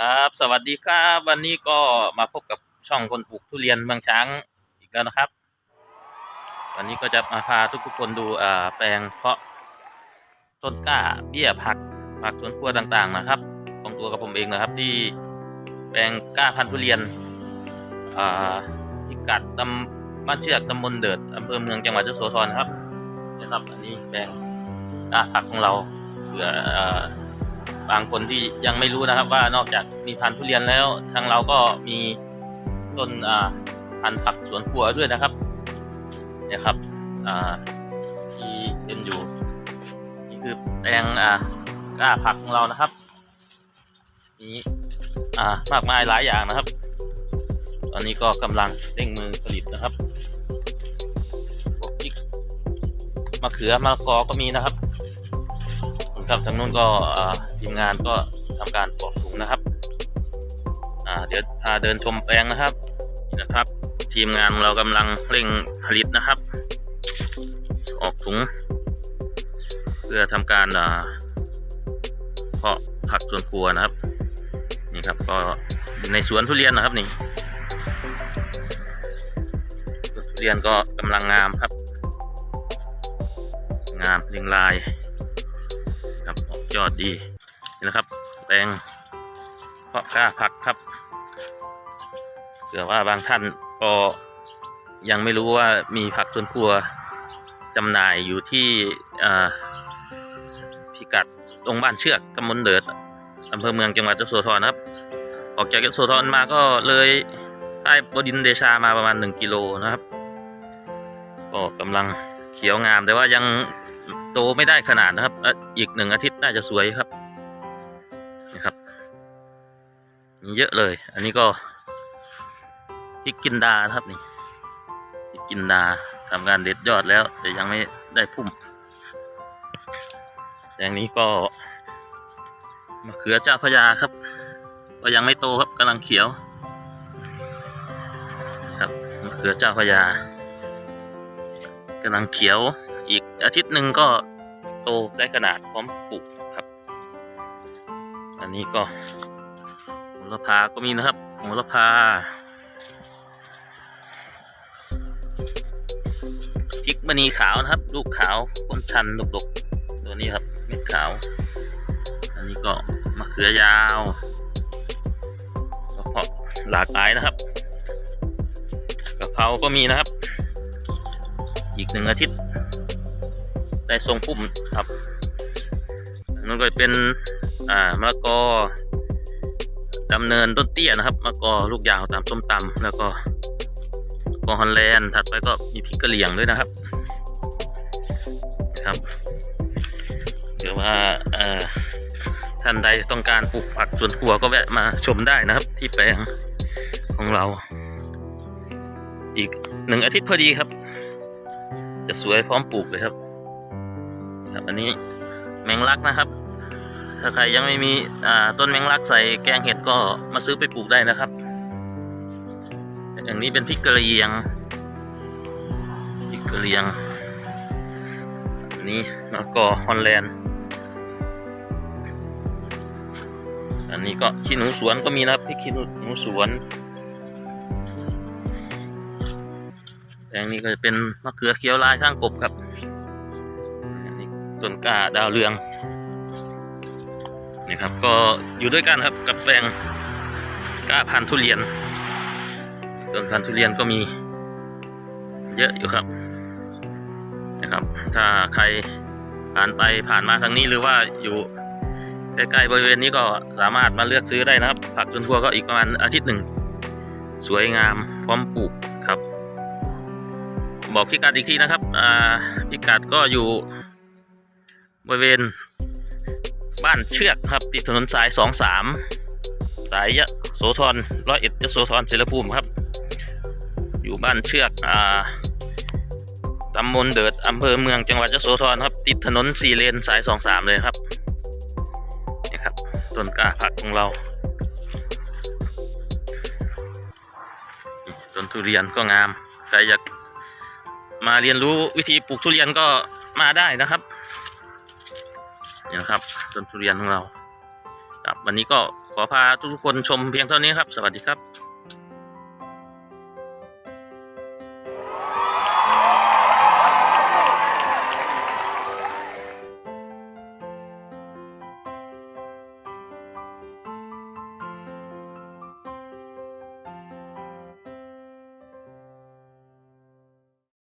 ครับสวัสดีครับวันนี้ก็มาพบกับช่องคนปลูกทุเรียนเมืองช้างอีกแล้วนะครับ วันนี้ก็จะมาพาทุกๆคนดูอ่าแปลงเพาะต้นกล้าเบี้ยผักผักสวนครัวต่างๆนะครับ ของตัวกับผมเองนะครับ ที่แปลงกล้าพันธุ์ทุเรียนอ่าพิกัดตำบ้านเชือกตำบลเดิดอำเภอเมืองจังหวัดยโสธรครับนะครับ อันนี้แปลงกล้าผักของเราเผื่ออ บางคนที่ยังไม่รู้นะครับ ว่านอกจากมีพันธุ์ทุเรียนแล้วทางเราก็มีต้นพันธุ์ผักสวนครัวด้วยนะครับเนี่ยครับที่เห็นอยู่นี่คือแปลงกล้าผักของเรานะครับมีอ่มากมายหลายอย่างนะครับ ตอนนี้ก็กำลังเร่งมือผลิตนะครับพวกพริกมะเขือมะละกอก็มีนะครับครับทางนู้นก็ ทีมงานก็ทำการปอกถุงนะครับ อ่า เดี๋ยวพาเดินชมแปลงนะครับนี่นะครับ ทีมงานของเรากำลังเร่งผลิตนะครับ ออกถุง เพื่อทำการอ่าเพาะผักสวนครัวนะครับ นี่ครับก็ในสวนทุเรียนนะครับนี่ทุเรียนก็กำลังงามครับ งามเรียงรายครับออกยอดดี นี่นะครับแปลงเพาะกล้าผักครับเผื่อว่าบางท่านก็ยังไม่รู้ว่ามีผักสวนครัวจำหน่ายอยู่ที่พิกัดตรงบ้านเชือกตำบลเดิดอำเภอเมืองจังหวัดยโสธรนะครับ ออกจากยโสธรมาก็เลยใต้บดินเดชามาประมาณหนึ่งกิโลนะครับก็กำลังเขียวงามแต่ว่ายังโตไม่ได้ขนาดนะครับ อีกหนึ่งอาทิตย์น่าจะสวยครับ นะครับมีเยอะเลย อันนี้ก็พริกกินดาครับนี่พริกกินดาทำการเด็ดยอดแล้ว แต่ยังไม่ได้พุ่ม อย่างนี้ก็มะเขือเจ้าพยาครับ ก็ยังไม่โตครับกำลังเขียว ครับมะเขือเจ้าพยากำลังเขียวอีกอาทิตย์หนึ่งก็โตได้ขนาดพร้อมปลูกครับ อันนี้ก็โหระพาก็มีนะครับโหระพาพริกมณีขาวนะครับ ลูกขาวก้นชันดกๆ ตัวนี้ครับเม็ดขาว อันนี้ก็มะเขือยาวก็หลากหลายนะครับกะเพราก็มีนะครับ อีกหนึ่งอาทิตย์ได้ทรงพุ่มครับ อันก็เป็นอ่ามะละกอดำเนินต้นเตี้ยนะครับมะละกอลูกยาวตามส้มตำแล้วก็กอฮอลแลนด์ถัดไปก็มีพริกกะเหรี่ยงด้วยนะครับครับเดี๋ยวว่าท่านใดต้องการปลูกผักสวนครัวก็แวะมาชมได้นะครับ ที่แปลงของเรา อีกหนึ่งอาทิตย์พอดีครับ จะสวยพร้อมปลูกเลยครับ ครับอันนี้ แมงลักนะครับ ถ้าใครยังไม่มีต้นแมงลักใส่แกงเห็ดก็มาซื้อไปปลูกได้นะครับ อย่างนี้เป็นพริกกระเหรี่ยงพริกกระเหรี่ยงอันนี้มะกอฮอลแลนด์อันนี้ก็ขี้หนูสวนก็มีนะครับพริกขี้หนูสวนแปลงนี้ก็จะเป็นมะเขือเขียวลายข้างกบครับ ต้นกาดาวเรืองนี่ครับก็อยู่ด้วยกันครับกับแปลงกาพันธุ์ทุเรียน ต้นพันธุ์ทุเรียนก็มีเยอะอยู่ครับนะครับ ถ้าใครผ่านไปผ่านมาทางนี้หรือว่าอยู่ใกล้ๆบริเวณนี้ก็สามารถมาเลือกซื้อได้นะครับ ผักจนทั่วก็อีกประมาณอาทิตย์หนึ่ง สวยงามพร้อมปลูกครับ บอกพิกัดอีกทีนะครับอ่าพิกัดก็อยู่ บริเวณบ้านเชือกครับติดถนนสายสองสามสายยะโสธรร้อยเอ็ดยะโสธรเสรภูมิครับ อยู่บ้านเชือกอ่าตำบลเดิดอำเภอเมืองจังหวัดยะโสธรครับ ติดถนนสี่เลนสายสองสามเลยครับนี่ครับต้นกล้าผักของเราต้นทุเรียนก็งาม ใครอยากมาเรียนรู้วิธีปลูกทุเรียนก็มาได้นะครับ นี่นะครับต้นทุเรียนของเรา ครับวันนี้ก็ขอพาทุกคนชมเพียงเท่านี้ครับ สวัสดีครับ